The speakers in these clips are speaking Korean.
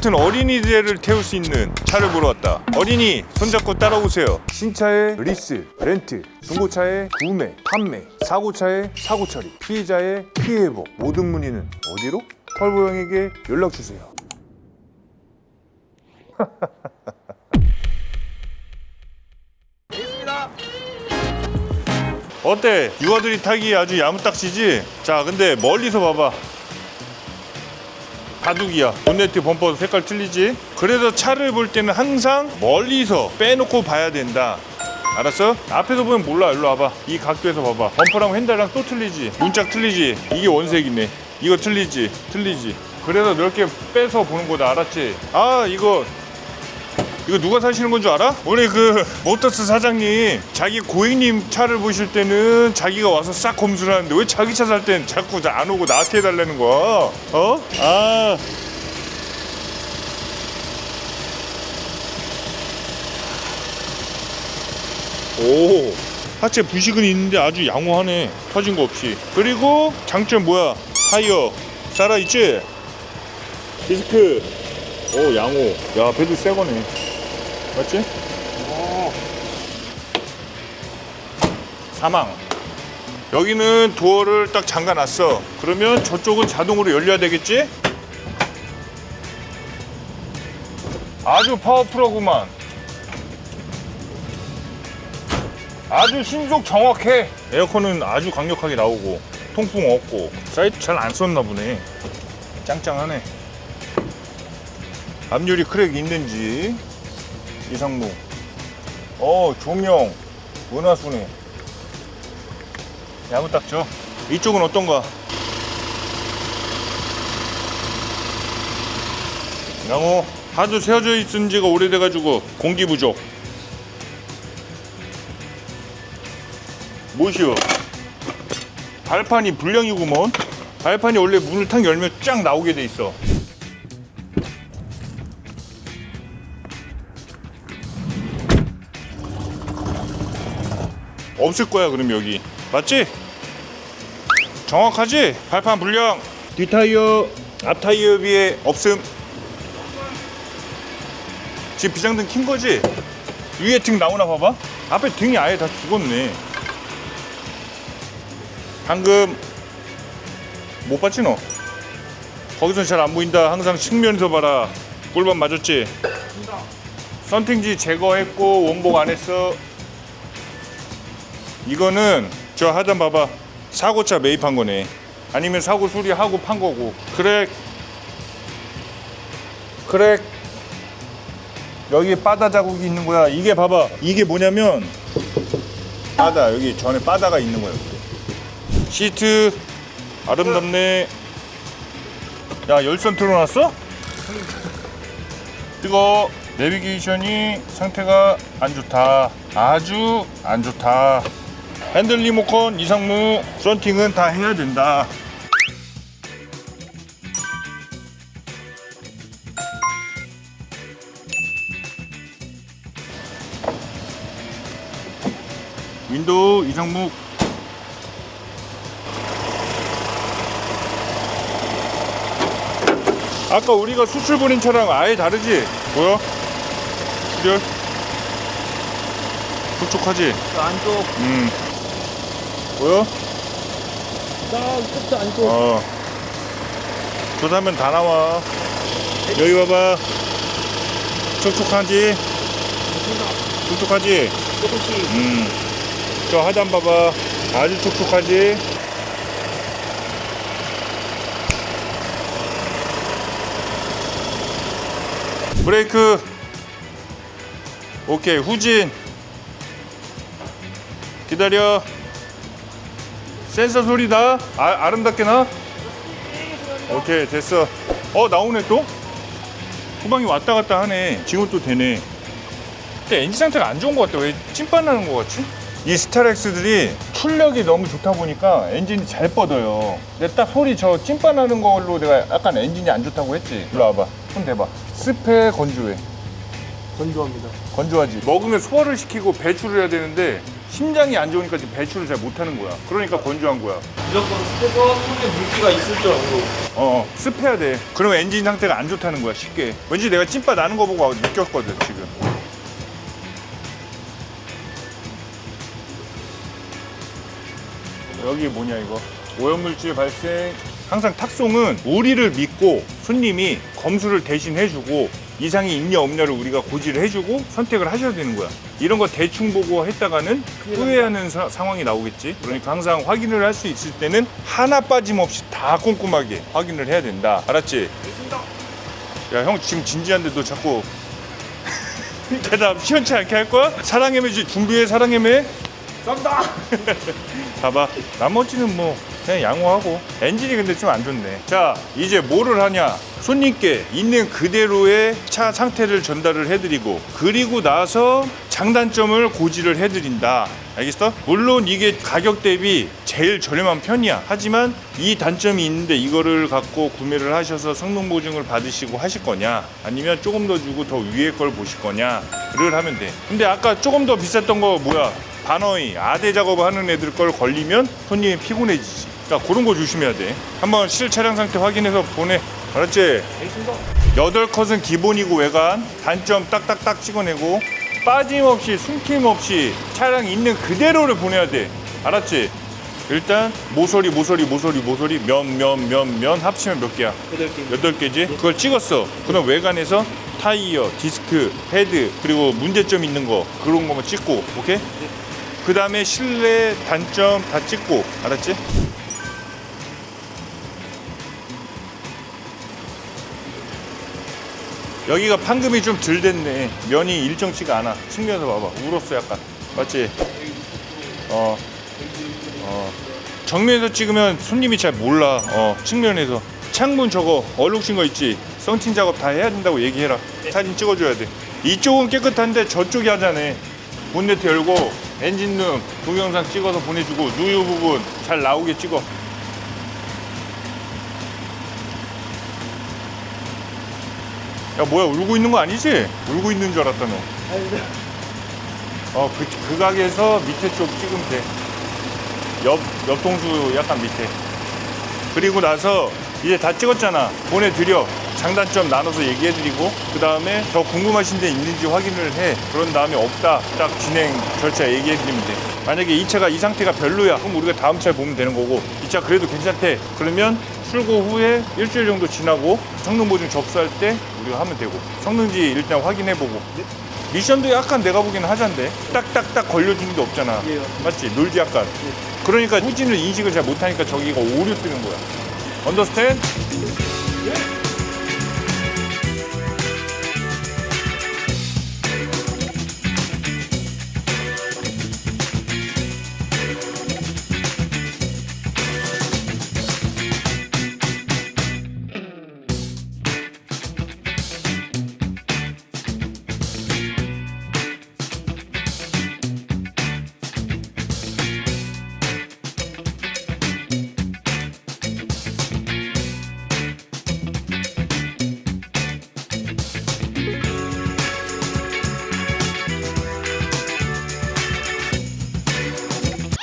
같은 어린이들을 태울 수 있는 차를 보러 왔다. 어린이 손잡고 따라오세요. 신차의 리스, 렌트, 중고차의 구매, 판매, 사고차의 사고 처리, 피해자의 피해 회복 모든 문의는 어디로? 털보 형에게 연락 주세요. 어때? 유아들이 타기 아주 야무딱지지? 자, 근데 멀리서 봐봐. 바둑이야. 본네트 범퍼 색깔 틀리지? 그래서 차를 볼 때는 항상 멀리서 빼놓고 봐야 된다. 알았어? 앞에서 보면 몰라. 일로 와봐. 이 각도에서 봐봐. 범퍼랑 핸들랑 또 틀리지? 문짝 틀리지? 이게 원색이네. 이거 틀리지? 틀리지? 그래서 넓게 빼서 보는 거다. 알았지? 아, 이거 이거 누가 사시는 건 줄 알아? 우리 그 모터스 사장님 자기 고객님 차를 보실 때는 자기가 와서 싹 검수를 하는데 왜 자기 차 살 땐 자꾸 안 오고 나한테 해달라는 거야? 어? 아. 오. 하체 부식은 있는데 아주 양호하네. 터진 거 없이. 그리고 장점 뭐야? 타이어. 살아있지? 디스크. 오 양호. 야 배도 새 거네 맞지? 사망. 여기는 도어를 딱 잠가 놨어. 그러면 저쪽은 자동으로 열려야 되겠지? 아주 파워풀하구만. 아주 신속 정확해. 에어컨은 아주 강력하게 나오고 통풍 없고 사이트 잘 안 썼나 보네. 짱짱하네. 앞유리 크랙 있는지 이상무. 어 조명 은하수네 야무딱죠 이쪽은 어떤가 양호 하도 세워져 있은 지가 오래돼가지고 공기 부족. 뭐시오. 발판이 불량이구먼. 발판이 원래 문을 탁 열면 쫙 나오게 돼 있어 없을 거야 그럼 여기 맞지? 정확하지? 발판 불량 뒷타이어 앞타이어 비에 없음 지금 비상등 킨 거지? 위에 등 나오나 봐봐 앞에 등이 아예 다 죽었네 방금 못 봤지 너? 거기선 잘 안 보인다 항상 측면에서 봐라 꿀밤 맞았지? 선팅지 제거했고 원복 안 했어 이거는 저 하단 봐봐. 사고차 매입한 거네. 아니면 사고 수리하고 판 거고. 크랙. 크랙. 여기 바다 자국이 있는 거야. 이게 봐봐. 이게 뭐냐면 바다. 여기 전에 바다가 있는 거야. 시트. 아름답네. 야 열선 틀어놨어? 뜨거. 내비게이션이 상태가 안 좋다. 아주 안 좋다 핸들 리모컨 이상무 썬팅은 다 해야 된다 윈도우 이상무 아까 우리가 수출 보낸 차랑 아예 다르지? 뭐야? 출혈? 촉촉하지? 안쪽, 음. 뭐야? 딱 끝도 안쪽. 어. 조사면 다 나와. 여기 봐봐. 촉촉하지? 촉촉하지? 조금씩. 음. 저 하단 봐봐. 아주 촉촉하지? 브레이크. 오케이. 후진. 기다려. 센서 소리 다. 아, 아름답게 나? 오케이. 됐어. 어, 나오네 또? 후방이 왔다 갔다 하네. 지금 또 되네. 근데 엔진 상태가 안 좋은 것 같아. 왜 찐빠 나는 것 같지? 이 스타렉스들이 출력이 너무 좋다 보니까 엔진이 잘 뻗어요. 근데 딱 소리 저 찐빠 나는 걸로 내가 약간 엔진이 안 좋다고 했지. 일로 와봐. 손 대봐. 습해 건조해. 건조합니다. 건조하지. 먹으면 소화를 시키고 배출을 해야 되는데 심장이 안 좋으니까 지금 배출을 잘 못하는 거야. 그러니까 건조한 거야. 무조건 스테버 손에 물기가 있을 줄 알고. 어, 습해야 돼. 그러면 엔진 상태가 안 좋다는 거야, 쉽게. 왠지 내가 찐빠 나는 거 보고 느꼈거든, 지금. 여기 뭐냐, 이거. 오염물질 발생. 항상 탁송은 우리를 믿고 손님이 검수를 대신 해주고 이상이 있냐 없냐를 우리가 고지를 해주고 선택을 하셔야 되는 거야. 이런 거 대충 보고 했다가는 후회하는 사- 상황이 나오겠지. 그러니까 항상 확인을 할 수 있을 때는 하나 빠짐없이 다 꼼꼼하게 확인을 해야 된다. 알았지? 야, 형 지금 진지한데 너 자꾸 대답 시원치 않게 할 거야? 사랑해매지 준비해 사랑해매. 썸다. 봐봐. 나머지는 뭐 그냥 양호하고 엔진이 근데 좀 안 좋네. 자 이제 뭐를 하냐? 손님께 있는 그대로의 차 상태를 전달을 해드리고 그리고 나서 장단점을 고지를 해드린다. 알겠어? 물론 이게 가격 대비 제일 저렴한 편이야. 하지만 이 단점이 있는데 이거를 갖고 구매를 하셔서 성능 보증을 받으시고 하실 거냐? 아니면 조금 더 주고 더 위에 걸 보실 거냐?를 하면 돼. 근데 아까 조금 더 비쌌던 거 뭐야? 반어이 아대 작업을 하는 애들 걸 걸리면 손님이 피곤해지지. 그러니까 그런 거 조심해야 돼. 한번 실 차량 상태 확인해서 보내. 알았지? 알겠습니다. 여덟 컷은 기본이고 외관 단점 딱딱딱 찍어내고 빠짐없이 숨김없이 차량 있는 그대로를 보내야 돼. 알았지? 일단 모서리 모서리 모서리 모서리 면 면 면 면 합치면 몇 개야? 여덟 개. 여덟 개지? 그걸 찍었어. 그럼 외관에서 타이어, 디스크, 헤드 그리고 문제점 있는 거 그런 거만 찍고 오케이? 그 다음에 실내 단점 다 찍고 알았지? 여기가 판금이 좀 덜 됐네. 면이 일정치가 않아. 측면에서 봐봐. 울었어 약간. 맞지? 어. 어. 정면에서 찍으면 손님이 잘 몰라. 어. 측면에서. 창문 저거 얼룩진 거 있지? 썬팅 작업 다 해야 된다고 얘기해라. 사진 찍어줘야 돼. 이쪽은 깨끗한데 저쪽이 하자네. 본네트 열고 엔진룸 동영상 찍어서 보내주고 누유 부분 잘 나오게 찍어. 야 뭐야 울고 있는 거 아니지? 울고 있는 줄 알았다 너. 아니, 어, 그, 그 가게에서 밑에 쪽 찍으면 돼. 옆, 옆 동수 약간 밑에. 그리고 나서 이제 다 찍었잖아. 보내드려. 장단점 나눠서 얘기해드리고, 그 다음에 더 궁금하신 데 있는지 확인을 해. 그런 다음에 없다. 딱 진행 절차 얘기해드리면 돼. 만약에 이 차가 이 상태가 별로야. 그럼 우리가 다음 차에 보면 되는 거고, 이 차 그래도 괜찮대. 그러면 출고 후에 일주일 정도 지나고 성능 보증 접수할 때 우리가 하면 되고, 성능지 일단 확인해보고, 미션도 약간 내가 보기에는 하자인데 딱딱딱 걸려주는 게 없잖아. 예. 맞지? 놀지 약간. 그러니까 후진을 인식을 잘 못하니까 저기가 오류 뜨는 거야. 언더스탠?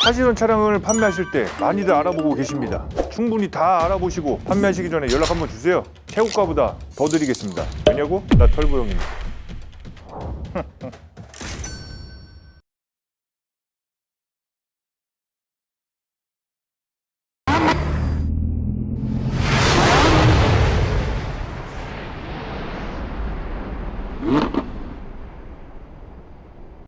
하시던 차량을 판매하실 때 많이들 알아보고 계십니다. 충분히 다 알아보시고 판매하시기 전에 연락 한번 주세요. 태국가보다 더 드리겠습니다. 왜냐고? 나 털보형입니다